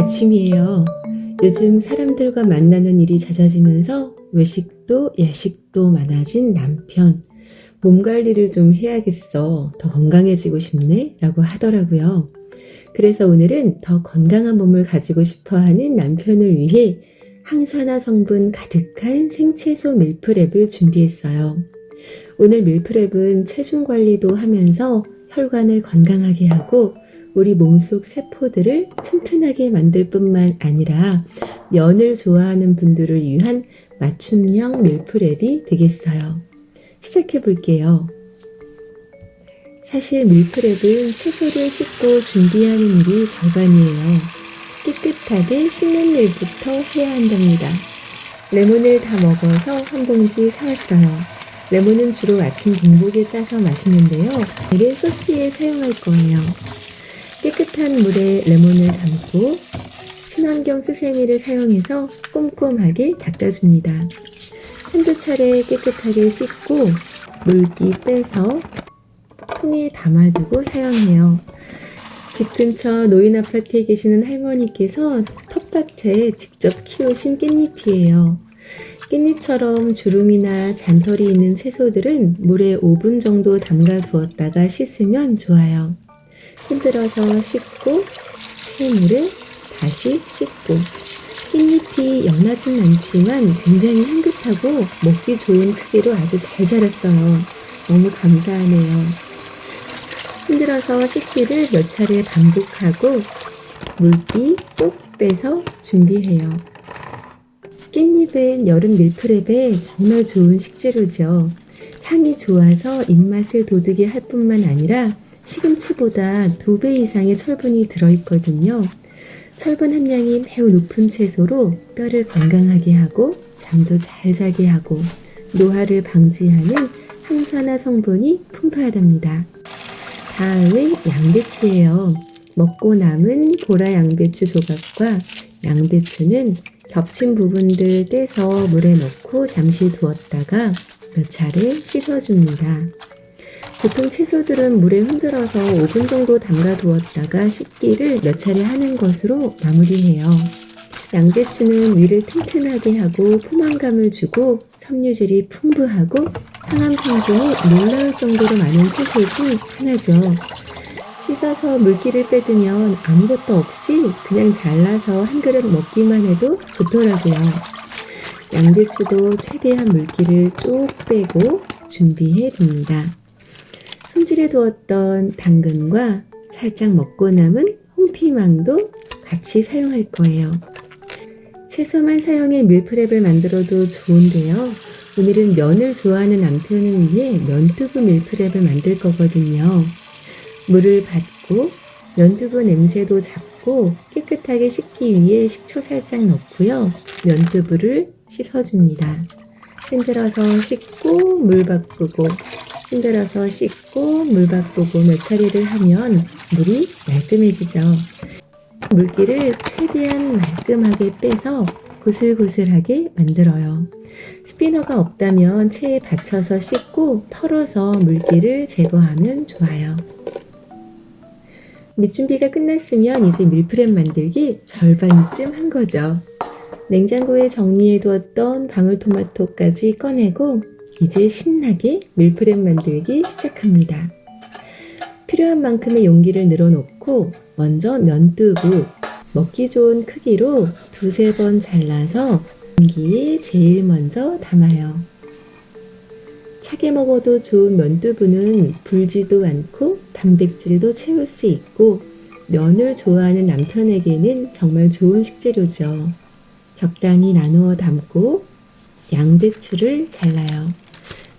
아침이에요. 요즘 사람들과 만나는 일이 잦아지면서 외식도 야식도 많아진 남편. 몸 관리를 좀 해야겠어. 더 건강해지고 싶네. 라고 하더라고요. 그래서 오늘은 더 건강한 몸을 가지고 싶어 하는 남편을 위해 항산화 성분 가득한 생채소 밀프랩을 준비했어요. 오늘 밀프랩은 체중 관리도 하면서 혈관을 건강하게 하고 우리 몸속 세포들을 튼튼하게 만들 뿐만 아니라 면을 좋아하는 분들을 위한 맞춤형 밀프랩이 되겠어요. 시작해 볼게요. 사실 밀프랩은 채소를 씻고 준비하는 일이 절반이에요. 깨끗하게 씻는 일부터 해야 한답니다. 레몬을 다 먹어서 한 봉지 사왔어요. 레몬은 주로 아침 공복에 짜서 마시는데요. 미래 소스에 사용할 거예요. 깨끗한 물에 레몬을 담고 친환경 수세미를 사용해서 꼼꼼하게 닦아줍니다. 한두 차례 깨끗하게 씻고 물기 빼서 통에 담아두고 사용해요. 집 근처 노인 아파트에 계시는 할머니께서 텃밭에 직접 키우신 깻잎이에요. 깻잎처럼 주름이나 잔털이 있는 채소들은 물에 5분 정도 담가 두었다가 씻으면 좋아요. 흔들어서 씻고 새물에 다시 씻고 깻잎이 연하진 않지만 굉장히 향긋하고 먹기 좋은 크기로 아주 잘 자랐어요. 너무 감사하네요. 흔들어서 씻기를 몇 차례 반복하고 물기 쏙 빼서 준비해요. 깻잎은 여름 밀프랩에 정말 좋은 식재료죠. 향이 좋아서 입맛을 돋우게 할 뿐만 아니라 시금치보다 두 배 이상의 철분이 들어있거든요. 철분 함량이 매우 높은 채소로 뼈를 건강하게 하고 잠도 잘 자게 하고 노화를 방지하는 항산화 성분이 풍부하답니다. 다음은 양배추예요. 먹고 남은 보라 양배추 조각과 양배추는 겹친 부분들 떼서 물에 넣고 잠시 두었다가 몇 차례 씻어줍니다. 보통 채소들은 물에 흔들어서 5분 정도 담가 두었다가 씻기를 몇 차례 하는 것으로 마무리해요. 양배추는 위를 튼튼하게 하고 포만감을 주고 섬유질이 풍부하고 항암 성분이 놀라울 정도로 많은 채소 중 하나죠. 씻어서 물기를 빼두면 아무것도 없이 그냥 잘라서 한 그릇 먹기만 해도 좋더라고요. 양배추도 최대한 물기를 쭉 빼고 준비해 둡니다. 손질해 두었던 당근과 살짝 먹고 남은 홍피망도 같이 사용할 거예요. 채소만 사용해 밀프랩을 만들어도 좋은데요. 오늘은 면을 좋아하는 남편을 위해 면두부 밀프랩을 만들 거거든요. 물을 받고 면두부 냄새도 잡고 깨끗하게 씻기 위해 식초 살짝 넣고요. 면두부를 씻어줍니다. 흔들어서 씻고 물 바꾸고 흔들어서 씻고 물 바꾸고 몇 차례를 하면 물이 말끔해지죠. 물기를 최대한 말끔하게 빼서 고슬고슬하게 만들어요. 스피너가 없다면 체에 받쳐서 씻고 털어서 물기를 제거하면 좋아요. 밑준비가 끝났으면 이제 밀프렙 만들기 절반쯤 한 거죠. 냉장고에 정리해 두었던 방울토마토까지 꺼내고 이제 신나게 밀프렙 만들기 시작합니다. 필요한 만큼의 용기를 늘어놓고 먼저 면두부 먹기 좋은 크기로 두세 번 잘라서 용기에 제일 먼저 담아요. 차게 먹어도 좋은 면두부는 불지도 않고 단백질도 채울 수 있고 면을 좋아하는 남편에게는 정말 좋은 식재료죠. 적당히 나누어 담고 양배추를 잘라요.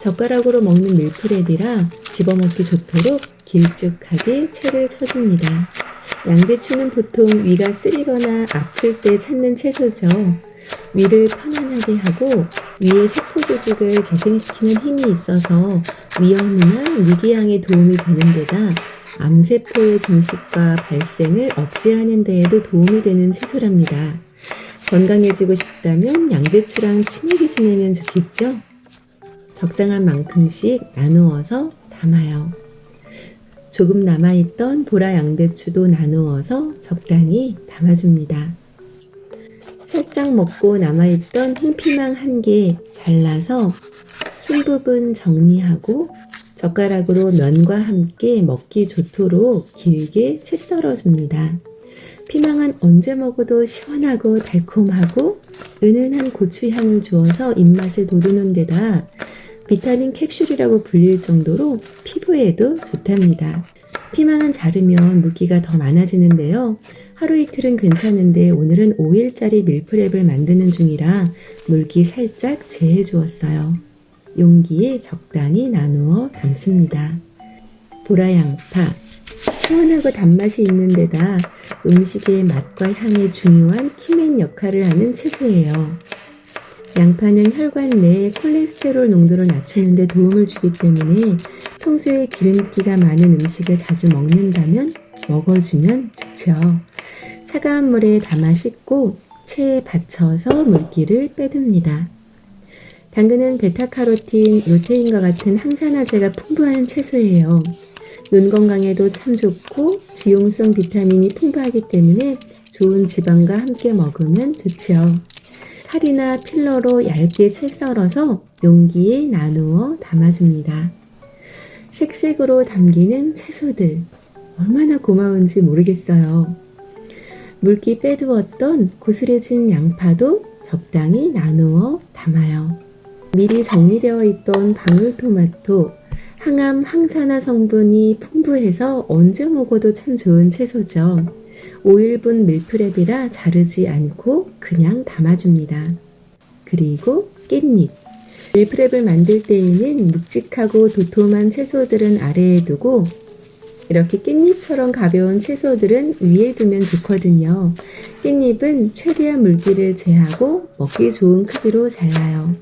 젓가락으로 먹는 밀프랩이라 집어먹기 좋도록 길쭉하게 채를 쳐줍니다. 양배추는 보통 위가 쓰리거나 아플 때 찾는 채소죠. 위를 편안하게 하고 위의 세포 조직을 재생시키는 힘이 있어서 위염이나 위궤양에 도움이 되는 데다 암세포의 증식과 발생을 억제하는 데에도 도움이 되는 채소랍니다. 건강해지고 싶다면 양배추랑 친하게 지내면 좋겠죠? 적당한 만큼씩 나누어서 담아요. 조금 남아있던 보라 양배추도 나누어서 적당히 담아줍니다. 살짝 먹고 남아있던 홍피망 한 개 잘라서 흰 부분 정리하고 젓가락으로 면과 함께 먹기 좋도록 길게 채 썰어줍니다. 피망은 언제 먹어도 시원하고 달콤하고 은은한 고추향을 주어서 입맛을 돋우는 데다 비타민 캡슐이라고 불릴 정도로 피부에도 좋답니다. 피망은 자르면 물기가 더 많아지는데요. 하루 이틀은 괜찮은데 오늘은 5일짜리 밀프렙을 만드는 중이라 물기 살짝 제해 주었어요. 용기에 적당히 나누어 담습니다. 보라 양파. 시원하고 단맛이 있는 데다 음식의 맛과 향에 중요한 키맨 역할을 하는 채소예요. 양파는 혈관 내 콜레스테롤 농도를 낮추는 데 도움을 주기 때문에 평소에 기름기가 많은 음식을 자주 먹는다면 먹어주면 좋죠. 차가운 물에 담아 씻고 체에 받쳐서 물기를 빼둡니다. 당근은 베타카로틴, 루테인과 같은 항산화제가 풍부한 채소예요. 눈 건강에도 참 좋고 지용성 비타민이 풍부하기 때문에 좋은 지방과 함께 먹으면 좋죠. 칼이나 필러로 얇게 채 썰어서 용기에 나누어 담아줍니다. 색색으로 담기는 채소들. 얼마나 고마운지 모르겠어요. 물기 빼두었던 고슬해진 양파도 적당히 나누어 담아요. 미리 정리되어 있던 방울토마토, 항암, 항산화 성분이 풍부해서 언제 먹어도 참 좋은 채소죠. 5일분 밀프렙이라 자르지 않고 그냥 담아줍니다. 그리고 깻잎. 밀프렙을 만들 때에는 묵직하고 도톰한 채소들은 아래에 두고 이렇게 깻잎처럼 가벼운 채소들은 위에 두면 좋거든요. 깻잎은 최대한 물기를 제하고 먹기 좋은 크기로 잘라요.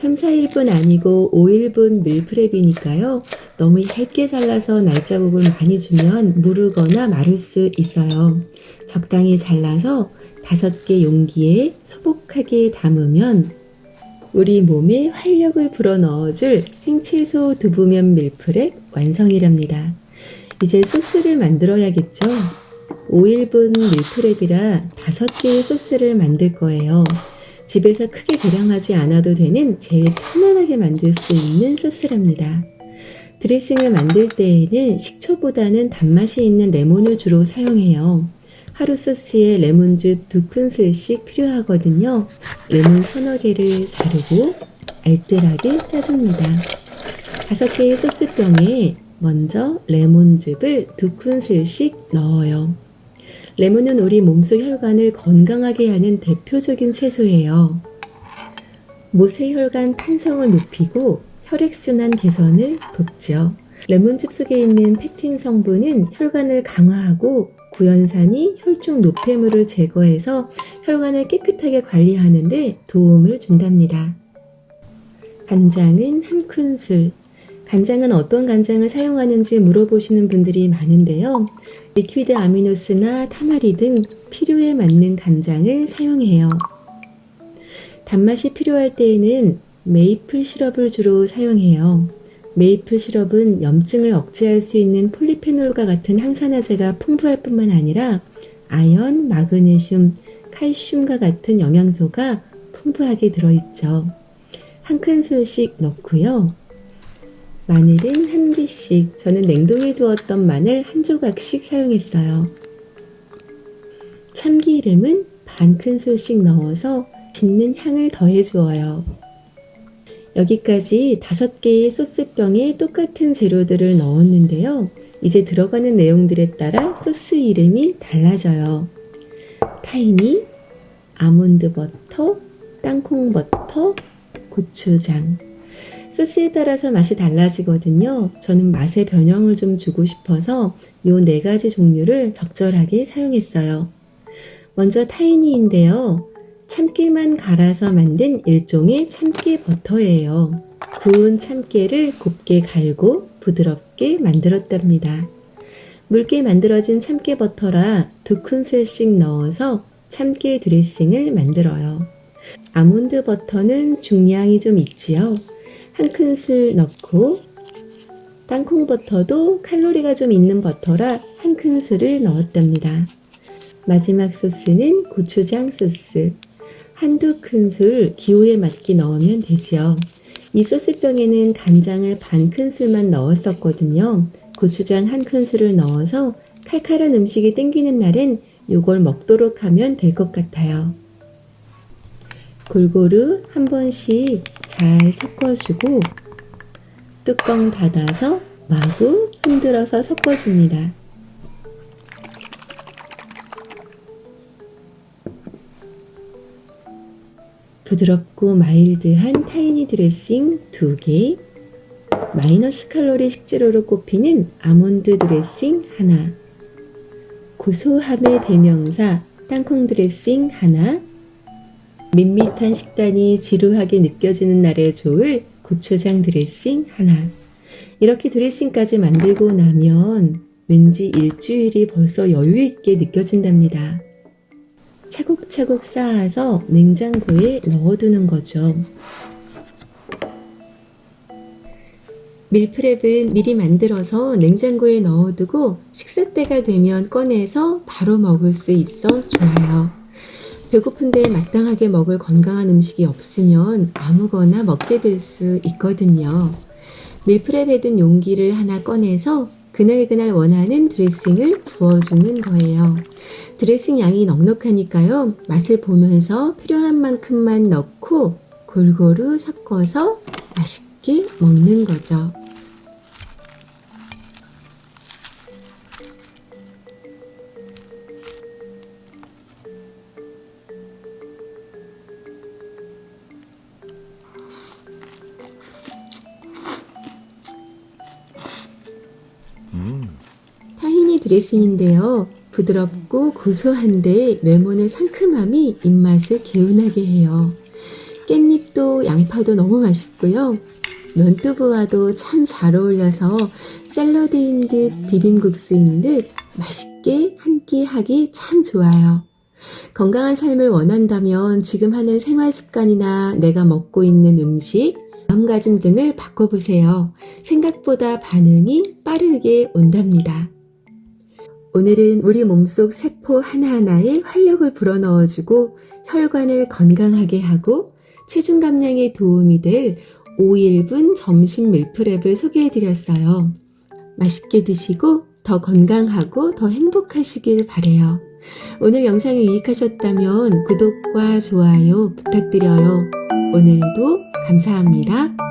3, 4일분 아니고 5일분 밀프렙이니까요. 너무 얇게 잘라서 날짜국을 많이 주면 무르거나 마를 수 있어요. 적당히 잘라서 5개 용기에 소복하게 담으면 우리 몸에 활력을 불어넣어줄 생채소 두부면 밀프렙 완성이랍니다. 이제 소스를 만들어야겠죠? 5일분 밀프렙이라 5개의 소스를 만들 거예요. 집에서 크게 계량하지 않아도 되는 제일 편안하게 만들 수 있는 소스랍니다. 드레싱을 만들 때에는 식초보다는 단맛이 있는 레몬을 주로 사용해요. 하루 소스에 레몬즙 두 큰술씩 필요하거든요. 레몬 서너 개를 자르고 알뜰하게 짜줍니다. 다섯 개의 소스병에 먼저 레몬즙을 두 큰술씩 넣어요. 레몬은 우리 몸속 혈관을 건강하게 하는 대표적인 채소예요. 모세혈관 탄성을 높이고 혈액순환 개선을 돕죠. 레몬즙 속에 있는 펙틴 성분은 혈관을 강화하고 구연산이 혈중 노폐물을 제거해서 혈관을 깨끗하게 관리하는데 도움을 준답니다. 간장은 한 큰술. 간장은 어떤 간장을 사용하는지 물어보시는 분들이 많은데요. 리퀴드 아미노스나 타마리 등 필요에 맞는 간장을 사용해요. 단맛이 필요할 때에는 메이플 시럽을 주로 사용해요. 메이플 시럽은 염증을 억제할 수 있는 폴리페놀과 같은 항산화제가 풍부할 뿐만 아니라 아연, 마그네슘, 칼슘과 같은 영양소가 풍부하게 들어있죠. 한 큰술씩 넣고요. 마늘은 한 개씩, 저는 냉동에 두었던 마늘 한 조각씩 사용했어요. 참기름은 반 큰술씩 넣어서 짙는 향을 더해 주어요. 여기까지 다섯 개의 소스병에 똑같은 재료들을 넣었는데요. 이제 들어가는 내용들에 따라 소스 이름이 달라져요. 타이니, 아몬드 버터, 땅콩 버터, 고추장. 소스에 따라서 맛이 달라지거든요. 저는 맛의 변형을 좀 주고 싶어서 요네 가지 종류를 적절하게 사용했어요. 먼저 타이니인데요. 참깨만 갈아서 만든 일종의 참깨 버터예요. 구운 참깨를 곱게 갈고 부드럽게 만들었답니다. 묽게 만들어진 참깨 버터라 두 큰술씩 넣어서 참깨 드레싱을 만들어요. 아몬드 버터는 중량이 좀 있지요. 한 큰술 넣고 땅콩 버터도 칼로리가 좀 있는 버터라 한 큰술을 넣었답니다. 마지막 소스는 고추장 소스. 한두 큰술 기호에 맞게 넣으면 되지요. 이 소스병에는 간장을 반 큰술만 넣었었거든요. 고추장 한 큰술을 넣어서 칼칼한 음식이 땡기는 날엔 요걸 먹도록 하면 될 것 같아요. 골고루 한 번씩 잘 섞어주고 뚜껑 닫아서 마구 흔들어서 섞어줍니다. 부드럽고 마일드한 타이니 드레싱 2개, 마이너스 칼로리 식재료로 꼽히는 아몬드 드레싱 하나, 고소함의 대명사 땅콩 드레싱 하나, 밋밋한 식단이 지루하게 느껴지는 날에 좋을 고추장 드레싱 하나. 이렇게 드레싱까지 만들고 나면 왠지 일주일이 벌써 여유 있게 느껴진답니다. 차곡차곡 쌓아서 냉장고에 넣어두는 거죠. 밀프렙은 미리 만들어서 냉장고에 넣어두고 식사 때가 되면 꺼내서 바로 먹을 수 있어 좋아요. 배고픈데 마땅하게 먹을 건강한 음식이 없으면 아무거나 먹게 될 수 있거든요. 밀프렙 해둔 용기를 하나 꺼내서 그날 그날 원하는 드레싱을 부어주는 거예요. 드레싱 양이 넉넉하니까요. 맛을 보면서 필요한 만큼만 넣고 골고루 섞어서 맛있게 먹는 거죠. 드레싱인데요. 부드럽고 고소한데 레몬의 상큼함이 입맛을 개운하게 해요. 깻잎도 양파도 너무 맛있고요. 논두부와도 참 잘 어울려서 샐러드인 듯 비빔국수인 듯 맛있게 한 끼 하기 참 좋아요. 건강한 삶을 원한다면 지금 하는 생활 습관이나 내가 먹고 있는 음식, 마음가짐 등을 바꿔보세요. 생각보다 반응이 빠르게 온답니다. 오늘은 우리 몸속 세포 하나하나에 활력을 불어넣어주고 혈관을 건강하게 하고 체중 감량에 도움이 될 5일분 점심 밀프렙을 소개해드렸어요. 맛있게 드시고 더 건강하고 더 행복하시길 바래요. 오늘 영상이 유익하셨다면 구독과 좋아요 부탁드려요. 오늘도 감사합니다.